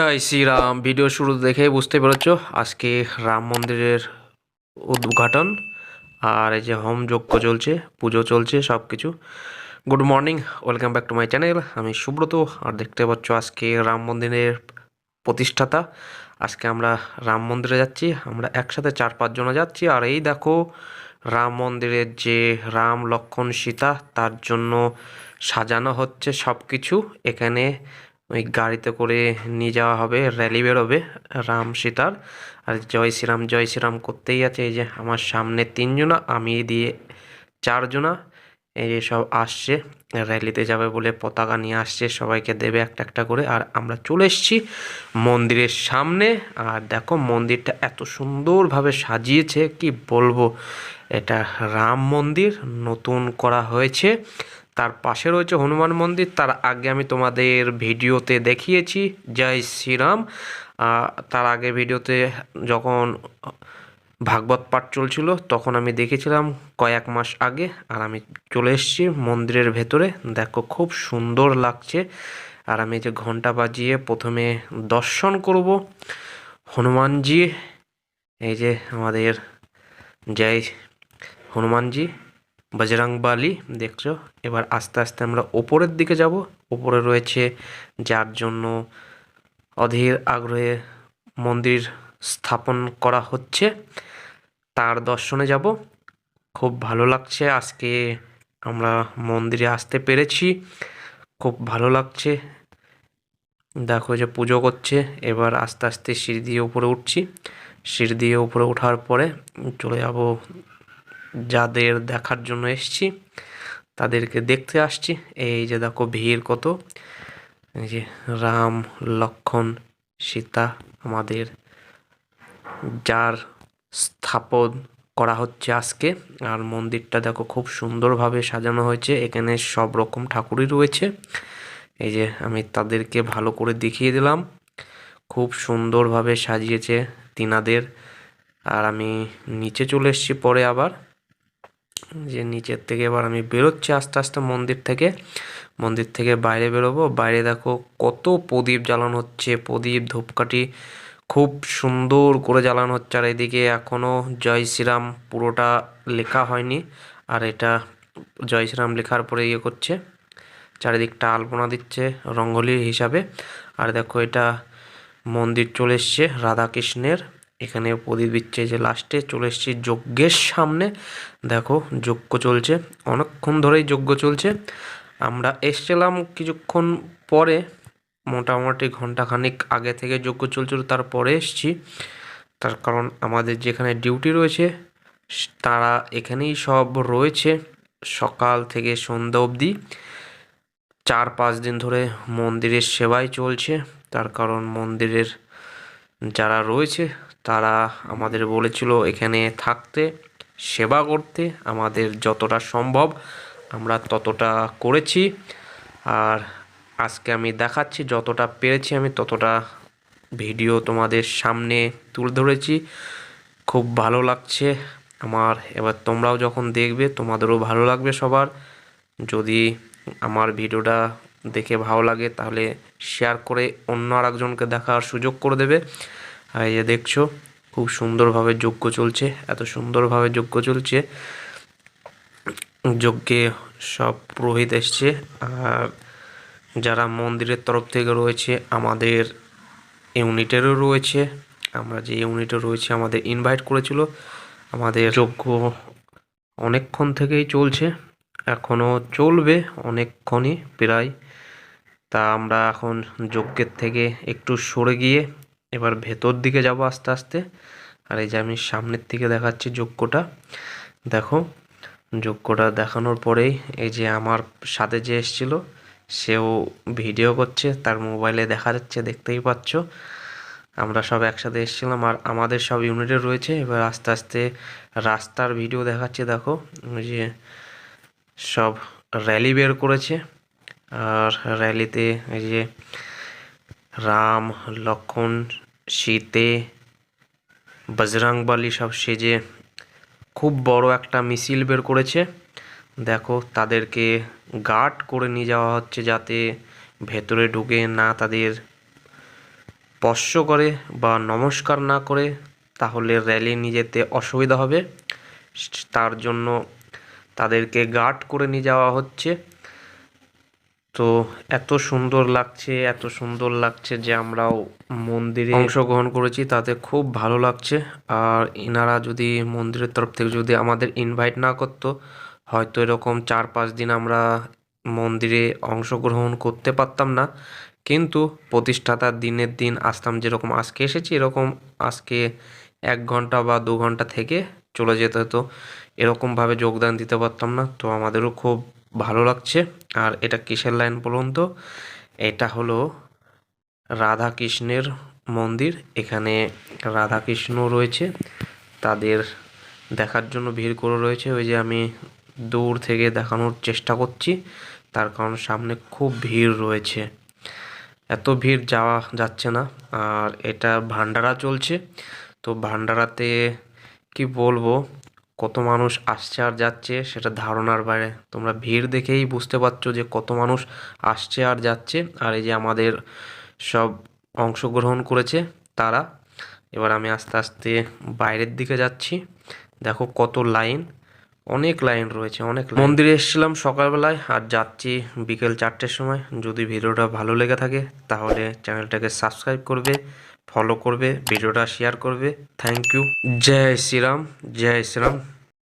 জয় Shriram, video শুরু দেখে বুঝতে পেরেছ, আজকে রাম মন্দিরের উদ্ঘাটন আর এই যে হোম যজ্ঞ চলছে, পুজো চলছে সব কিছু good morning, welcome back to my channel. আমি সুব্রত, আর দেখতে পাচ্ছ আজকে রাম মন্দিরের প্রতিষ্ঠাতা। আজকে আমরা রাম মন্দিরে যাচ্ছি, আমরা একসাথে চার পাঁচজনে যাচ্ছি, আর এই দেখো রাম মন্দিরের যে রাম লক্ষণ সীতা, তার জন্য সাজানো হচ্ছে সব কিছু এখানে ওই গাড়িতে করে নিয়ে যাওয়া হবে র্যালি বেরোবে, রাম সীতার। আর জয় শ্রীরাম জয় শ্রীরাম করতেই আছে, এই যে আমার সামনে তিনজনা, আমি দিয়ে চারজনা, এই যে সব আসছে র্যালিতে যাবে বলে পতাকা নিয়ে আসছে, সবাইকে দেবে একটা একটা করে। আর আমরা চলে এসেছি মন্দিরের সামনে। আর দেখো মন্দিরটা এত সুন্দরভাবে সাজিয়েছে, কি বলব? এটা রাম মন্দির, নতুন করা হয়েছে। তার পাশে রয়েছে হনুমান মন্দির। তার আগে আমি তোমাদের ভিডিওতে দেখিয়েছি, জয় শ্রীরাম। তার আগে ভিডিওতে যখন ভাগবত পাঠ চলছিল, তখন আমি দেখেছিলাম কয়েক মাস আগে, আর আমি চলে এসেছি মন্দিরের ভেতরে। দেখো, খুব সুন্দর লাগছে। আর আমি যে ঘণ্টা বাজিয়ে প্রথমে দর্শন করব, হনুমানজি, এই যে আমাদের জয় হনুমানজি। বজরংবালি, দেখছ? এবার আস্তে আস্তে আমরা ওপরের দিকে যাব। ওপরে রয়েছে যার জন্য অধীর আগ্রহে মন্দির স্থাপন করা হচ্ছে। তার দর্শনে যাব। খুব ভালো লাগছে। আজকে আমরা মন্দিরে আসতে পেরেছি। খুব ভালো লাগছে। দেখো যে পুজো করছে। এবার আস্তে আস্তে সিঁড়ি দিয়ে উপরে উঠছি। সিঁড়ি দিয়ে উপরে ওঠার পরে চলে যাব যাদের দেখার জন্য এসছি, তাদেরকে দেখতে আসছি। এই যে দেখো ভিড় কত। এই যে রাম, লক্ষণ, সীতা আমাদের যার স্থাপন করা হচ্ছে আজকে। আর মন্দিরটা দেখো খুব সুন্দরভাবে সাজানো হয়েছে। এখানে সব রকম ঠাকুরই রয়েছে। এই যে আমি তাদেরকে ভালো করে দেখিয়ে দিলাম। খুব সুন্দরভাবে সাজিয়েছে তিনাদের। আর আমি নিচে চলে এসেছি পরে আবার। যে নিচের থেকে এবার আমি বেরোচ্ছি আস্তে আস্তে মন্দির থেকে। মন্দির থেকে বাইরে বেরোবো। বাইরে দেখো কত প্রদীপ জ্বালানো হচ্ছে। প্রদীপ ধূপকাঠি খুব সুন্দর করে জ্বালানো হচ্ছে। আর এদিকে এখনও জয় শ্রীরাম পুরোটা লেখা হয়নি। আর এটা জয় শ্রীরাম লেখার পরে ইয়ে করছে। চারিদিকটা আলপনা দিচ্ছে রঙ্গোলি হিসাবে। আর দেখো এটা মন্দির চলে এসছে রাধাকৃষ্ণের। এখানে প্রদীপ দিচ্ছে যে লাস্টে চলে এসছি যজ্ঞের সামনে। দেখো, যজ্ঞ চলছে। অনেকক্ষণ ধরেই যজ্ঞ চলছে। আমরা এসছিলাম কিছুক্ষণ পরে, মোটামুটি ঘন্টাখানিক আগে থেকে যজ্ঞ চলছিল, তারপরে এসছি। তার কারণ আমাদের যেখানে ডিউটি রয়েছে, তারা এখানেই সব রয়েছে সকাল থেকে সন্ধ্যা অবধি। চার পাঁচ দিন ধরে মন্দিরের সেবাই চলছে। তার কারণ মন্দিরের যারা রয়েছে তারা আমাদের বলেছিল এখানে থাকতে, সেবা করতে, আমাদের যতটা সম্ভব আমরা ততটা করেছি। আর আজকে আমি দেখাচ্ছি, যতটা পেরেছি আমি ততটা ভিডিও তোমাদের সামনে তুলে ধরেছি। খুব ভালো লাগছে আমার। এবার তোমরাও যখন দেখবে, তোমাদেরও ভালো লাগবে সবার। যদি আমার ভিডিওটা দেখে ভালো লাগে, তাহলে শেয়ার করে অন্য আরেকজনকে দেখার সুযোগ করে দেবে। আর এই যে দেখছ, খুব সুন্দরভাবে যজ্ঞ চলছে, এত সুন্দরভাবে যজ্ঞ চলছে। যজ্ঞে সব পুরোহিত এসছে, আর যারা মন্দিরের তরফ থেকে রয়েছে, আমাদের ইউনিটেরও রয়েছে। আমরা যে ইউনিটে রয়েছে, আমাদের ইনভাইট করেছিল। আমাদের যজ্ঞ অনেকক্ষণ থেকেই চলছে এখনও চলবে অনেকক্ষণই প্রায়। তা আমরা এখন যজ্ঞের থেকে একটু সরে গিয়ে এবার ভেতর দিকে যাব আস্তে আস্তে। আর এই যে আমি সামনের দিকে দেখাচ্ছি যজ্ঞটা। দেখো, যজ্ঞটা দেখানোর পরেই এই যে আমার সাথে যে এসেছিল, সেও ভিডিও করছে, তার মোবাইলে দেখা যাচ্ছে, দেখতেই পাচ্ছ। আমরা সব একসাথে এসেছিলাম আর আমাদের সব ইউনিটে রয়েছে। এবার আস্তে আস্তে রাস্তার ভিডিও দেখাচ্ছে, দেখো। যে সব র্যালি বের করেছে। আর র্যালিতে এই যে রাম লক্ষণ সীতে বজরংবলী সব সেজে খুব বড় একটা মিছিল বের করেছে। দেখো, তাদেরকে গার্ড করে নিয়ে যাওয়া হচ্ছে যাতে ভেতরে ঢুকে না তাদের স্পর্শ করে বা নমস্কার না করে, তাহলে র্যালি নিয়ে যেতে অসুবিধা হবে। তার জন্য তাদেরকে গার্ড করে নিয়ে যাওয়া হচ্ছে। তো এত সুন্দর লাগছে, এত সুন্দর লাগছে যে আমরাও মন্দিরে অংশগ্রহণ করেছি, তাতে খুব ভালো লাগছে। আর এনারা যদি মন্দিরের তরফ থেকে যদি আমাদের ইনভাইট না করতো, হয়তো এরকম চার পাঁচ দিন আমরা মন্দিরে অংশগ্রহণ করতে পারতাম না। কিন্তু প্রতিষ্ঠাতার দিনের দিন আসতাম যেরকম আজকে এসেছি, এরকম আজকে এক ঘণ্টা বা দু ঘণ্টা থেকে চলে যেতে হতো। এরকমভাবে যোগদান দিতে পারতাম না, তো আমাদেরও খুব ভালো লাগছে। আর এটা কিসের লাইন বলুন তো? এটা হলো রাধা কৃষ্ণের মন্দির। এখানে রাধা কৃষ্ণ রয়েছে। তাদের দেখার জন্য ভিড় করে রয়েছে। ওই যে আমি দূর থেকে দেখানোর চেষ্টা করছি। তার কারণ সামনে খুব ভিড় রয়েছে। এত ভিড় যাওয়া যাচ্ছে না। আর এটা ভান্ডারা চলছে। তো ভান্ডারাতে কি বলব? কত মানুষ আসছে আর যাচ্ছে সেটা ধারণার বাইরে। তোমরা ভিড় দেখেই বুঝতে পারছ যে কত মানুষ আসছে আর যাচ্ছে। আর এই যে আমাদের সব অংশগ্রহণ করেছে তারা। এবার আমি আস্তে আস্তে বাইরের দিকে যাচ্ছি। দেখো কত লাইন। অনেক লাইন রয়েছে, অনেক মন্দিরে এসেছিলাম সকালবেলায় আর যাচ্ছি বিকেল চারটের সময়। যদি ভিডিওটা ভালো লেগে থাকে তাহলে চ্যানেলটাকে সাবস্ক্রাইব করবে। ফলো করবে ভিডিওটা শেয়ার করবে। থ্যাংক ইউ জয় শ্রীরাম জয় শ্রীরাম।